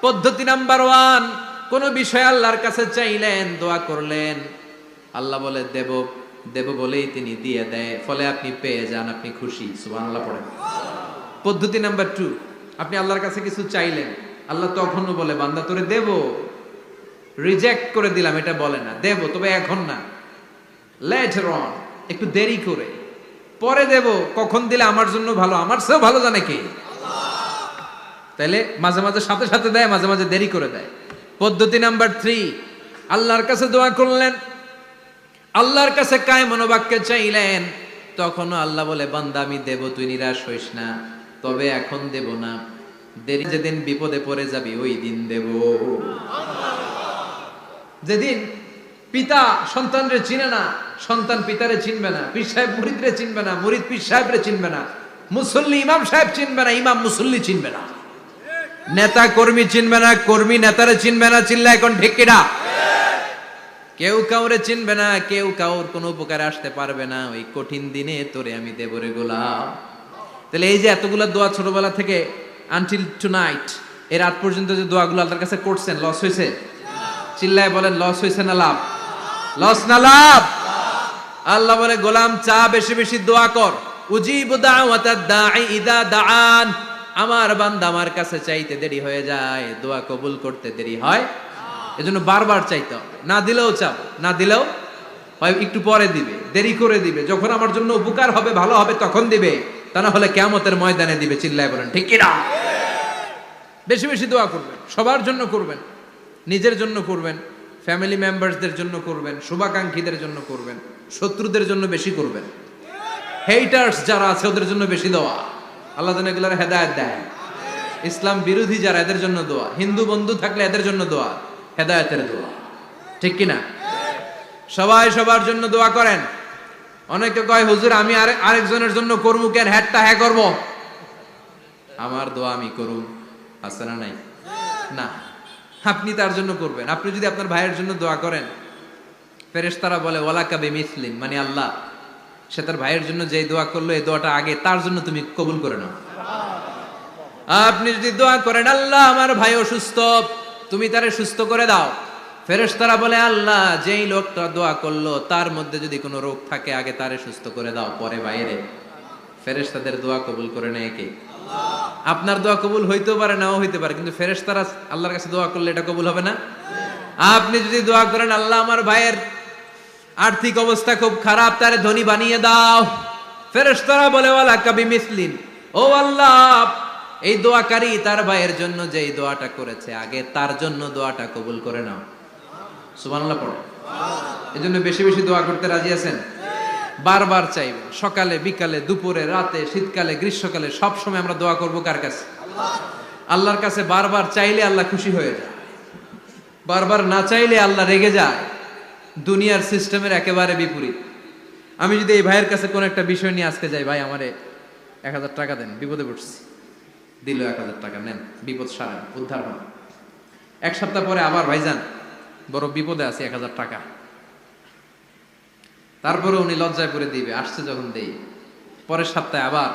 পদ্ধতি number one, কোন বিষয় আল্লাহর কাছে চাইলেন, দোয়া করলেন। আল্লাহ বলে, দেব দেব বলেই তিনি দিয়ে দেয়, ফলে আপনি পেয়ে যান, আপনি খুশি। পড়েন পদ্ধতি নাম্বার টু, আপনি আল্লাহর কাছে কিছু চাইলেন, আল্লাহ তখনও বলে, বান্দা, তোরে দেব। রিজেক্ট করে দিলাম, এটা বলে না। দেব, তবে এখন না। লেটার অন একটু দেরি করে। পরে দেব, কখন দিলে আমার জন্য ভালো, আমার চেয়েও ভালো জানে কে? তাইলে মাঝে মাঝে সাথে সাথে দেয়, মাঝে মাঝে দেরি করে দেয়। পদ্ধতি নাম্বার থ্রি আল্লাহর কাছে দোয়া করলেন। আল্লাহর কাছে কায় মনোবাক্যে চাইলেন, তখনও আল্লাহ বলে, বান্দা, আমি দেব, তুই নিরাশ হইস না, তবে এখন দেব না। দেরি যেদিন বিপদে পড়ে যাবি, ওই দিন দেব। যেদিন পিতা সন্তানরে চিনে না, সন্তান পিতারে চিনবে না, পীর সাহেব মুরিদরে চিনবে না, মুরিদ পীর সাহেবরে চিনবে না, মুসল্লি ইমাম সাহেব চিনবে না, ইমাম মুসল্লি চিনবে না। নেতা কর্মী চিনবে না, কর্মী নেতারে চিনবে না চিল্লা এখন ঢেকিরা। কেউ কাউরে চিনবে না, কেউ কাউর কোনো উপকারে আসতে পারবে না। ওই কঠিন দিনে তোরে আমি দেবরে গোলাম। তাহলে এই যে এতগুলো দোয়া ছোটবেলা থেকে আনটিল টু নাইট এর রাত পর্যন্ত যে দোয়াগুলো আল্লাহর কাছে করছেন লস হয়েছে? চিল্লায় বলেন লস হয়েছে না লাভ? লস না লাভ? আল্লাহ বলে, গোলাম, চা বেশি বেশি দোয়া কর। উজিব দাওয়াতাদ দাঈ ইদা দাআন। আমার বান্দা আমার কাছে চাইতে দেরি হয়ে যায়, দোয়া কবুল করতে দেরি হয়। এজন্য বারবার চাইতে না দিলেও চাও, না দিলেও একটু পরে দিবে, দেরি করে দিবে। যখন আমার জন্য উপকার হবে, ভালো হবে, তখন দিবে। তা না হলে কেমতের ময়দানে দিবে, চিল্লায় বলেন, ঠিক কিনা? বেশি বেশি দোয়া করবেন, সবার জন্য করবেন, নিজের জন্য করবেন ফ্যামিলি মেম্বারসদের জন্য করবেন, শুভাকাঙ্ক্ষীদের জন্য করবেন, শত্রুদের জন্য বেশি করবেন। হেইটার্স যারা আছে, ওদের জন্য বেশি দোয়া আল্লাহ যেন এগুলোর হেদায়ত দেয়। ইসলাম বিরোধী যারা, এদের জন্য দোয়া। হিন্দু বন্ধু থাকলে এদের জন্য দোয়া, হেদায়তের দোয়া। ঠিক কিনা সবাই সবার জন্য দোয়া করেন। অনেকে কয়, হুজুর, আমি আরে- আরেকজনের জন্য করব কেন? হ্যাটটা হ্যাঁ করব? আমার দোয়া আমি করুম। আছে না নাই? না। আপনি তার জন্য করবেন। আপনি যদি আপনার ভাইয়ের জন্য দোয়া করেন, ফেরেশতারা বলে ওয়ালা কাবে মিসলিম মানে আল্লাহ। সে তার ভাইয়ের জন্য যে দোয়া করল, এই দোয়াটা আগে তার জন্য তুমি কবুল করে নাও। আপনি যদি দোয়া করেন, আল্লাহ আমার ভাই অসুস্থ, তুমি তারে সুস্থ করে দাও। ফেরেশতারা বলে, আল্লাহ, যেই লোকটা দোয়া করল, তার মধ্যে যদি কোনো রোগ থাকে, আগে তারে সুস্থ করে দাও, পরে বাইরে। ফেরেশতাদের দোয়া কবুল করে নেয় কে? আপনার দোয়া কবুল হইতেও পারে, নাও হইতে পারে, কিন্তু ফেরেশতারা আল্লাহর কাছে দোয়া করলে এটা কবুল হবে না। আপনি যদি দোয়া করেন, আল্লাহ আমার ভাইয়ের আর্থিক অবস্থা খুব খারাপ, তারে ধনী বানিয়ে দাও। ফেরেশতারা বলে, ওয়ালা কাবি মিসলিন। ও আল্লাহ, এই দোয়াকারী তার ভাইয়ের জন্য যে এই দোয়াটা করেছে, আগে তার জন্য দোয়াটা কবুল করে নাও। সুবহানাল্লাহ পড়ো। এই জন্য বেশি বেশি দোয়া করতে রাজি আছেন? বারবার চাইবে, সকালে, বিকালে, দুপুরে, রাতে, শীতকালে, গ্রীষ্মকালে, সব সময় আমরা দোয়া করব কার কাছে? আল্লাহর কাছে বারবার চাইলে আল্লাহ খুশি হয়ে যায়। বারবার না চাইলে আল্লাহ রেগে যায়। দুনিয়ার সিস্টেমের একেবারে বিপরীত। আমি যদি এই ভাইয়ের কাছে কোনো একটা বিষয় নিয়ে আজকে যাই, ভাই, আমারে এক হাজার টাকা দেন, বিপদে পড়ছি। দিল এক হাজার টাকা, নেন, বিপদ সারেন, উদ্ধার হন। এক সপ্তাহ পরে আবার ভাইজান বড় বিপদে আছে, এক হাজার টাকা। তারপরে উনি লজ্জায় পরে দিবে, আসছে যখন দেই। পরের সপ্তাহে আবার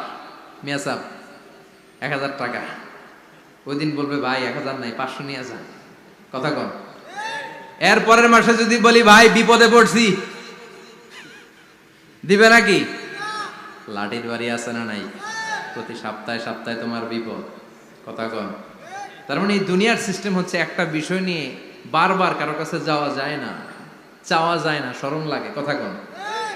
মিয়াসাব এক হাজার টাকা। ওই দিন বলবে, ভাই, এক হাজার নাই, পাঁচশো নিয়ে যান। কথা কন। এর পরের মাসে যদি বলি, ভাই, বিপদে পড়ছি। দিবে নাকি? লাঠির বাড়ি আছে না নাই? প্রতি সপ্তাহে সপ্তাহে তোমার বিপদ। কথা কন। তার মানে এই দুনিয়ার সিস্টেম হচ্ছে একটা বিষয় নিয়ে বারবার কারও কাছে যাওয়া যায় না, চাওয়া যায় না, শরম লাগে। কথা কন।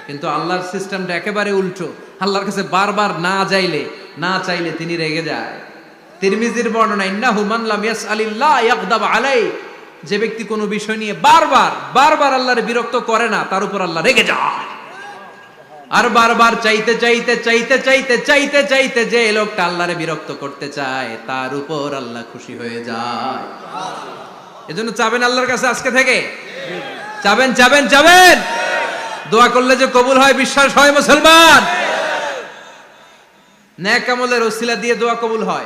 কিন্তু আল্লাহর সিস্টেমটা একেবারে উল্টো। আল্লাহর কাছে বারবার না যাইলে, না চাইলে তিনি রেগে যায়। তিরমিজির বর্ণনা, ইন্নাহু মান লাম ইয়াসআলিল্লাহ ইয়াগদাব আলাই যে ব্যক্তি কোনো বিষয় নিয়ে বারবার বারবার আল্লাহর বিরক্ত করে না, তার উপর আল্লাহ রেগে যায়। আর বারবার চাইতে চাইতে চাইতে চাইতে চাইতে চাইতে যে লোকটা আল্লাহরে বিরক্ত করতে চায়, তার উপর আল্লাহ খুশি হয়ে যায়। এজন্য চাবেন আল্লাহর কাছে আজকে থেকে? চাবেন চাবেন চাবেন। দোয়া করলে যে কবুল হয়, বিশ্বাস হয় মুসলমান। ন্যাক আমলের ওসিলা দিয়ে দোয়া কবুল হয়।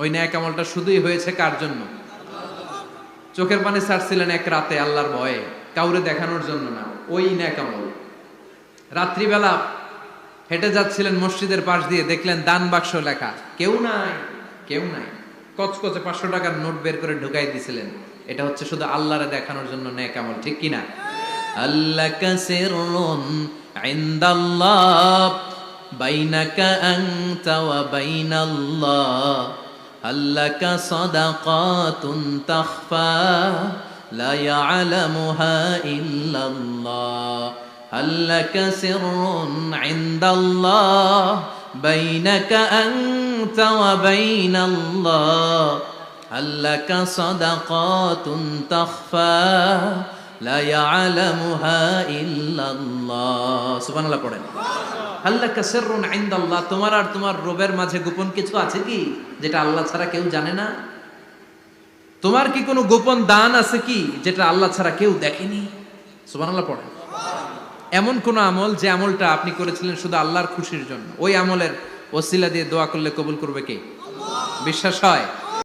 ওই ন্যাক আমলটা শুধুই হয়েছে কার জন্য? চোখের পানি ছাড়ছিলেন এক রাতে আল্লাহর ভয়ে, কাউরে দেখানোর জন্য না, ওই ন্যাক আমল। রাত্রিবেলা হেঁটে যাচ্ছিলেন মসজিদের পাশ দিয়ে, দেখলেন দান বাক্স লেখা, কেউ নাই কেউ নাই। কচকচে পাঁচশো টাকার নোট বের করে ঢুকাই দিছিলেন। এটা হচ্ছে শুধু আল্লাহরে দেখানোর জন্য ন্যাক আমল, ঠিক কিনা আল্লাহ কাসিরুন ইনদাল্লাহ, বাইনাকা আনতা ওয়া আল্লাকা সাদাকাতুন তাখফা লা ইয়ালামুহা ইল্লাল্লাহ আল্লাকা সিররুন ইনদাল্লাহ বাইনাকা আনতা ওয়া বাইনাল্লাহ আল্লাকা সাদাকাতুন তাখফা লা ইয়ালামুহা ইল্লাল্লাহ সুবহানাল্লাহ পড়েন। আল্লাহ কাসিরুন ইনদাল্লাহ তোমার আর তোমার রবের মাঝে গোপন কিছু আছে কি, যেটা আল্লাহ ছাড়া কেউ জানে না? তোমার কি কোনো গোপন দান আছে কি, যেটা আল্লাহ ছাড়া কেউ দেখেনি? সুবহানাল্লাহ পড়েন। এমন কোন আমল যে আমলটা আপনি করেছিলেন শুধু আল্লাহর খুশির জন্য? ওই আমলের ওসিলা দিয়ে দোয়া করলে কবুল করবে কে? বিশ্বাস হয়?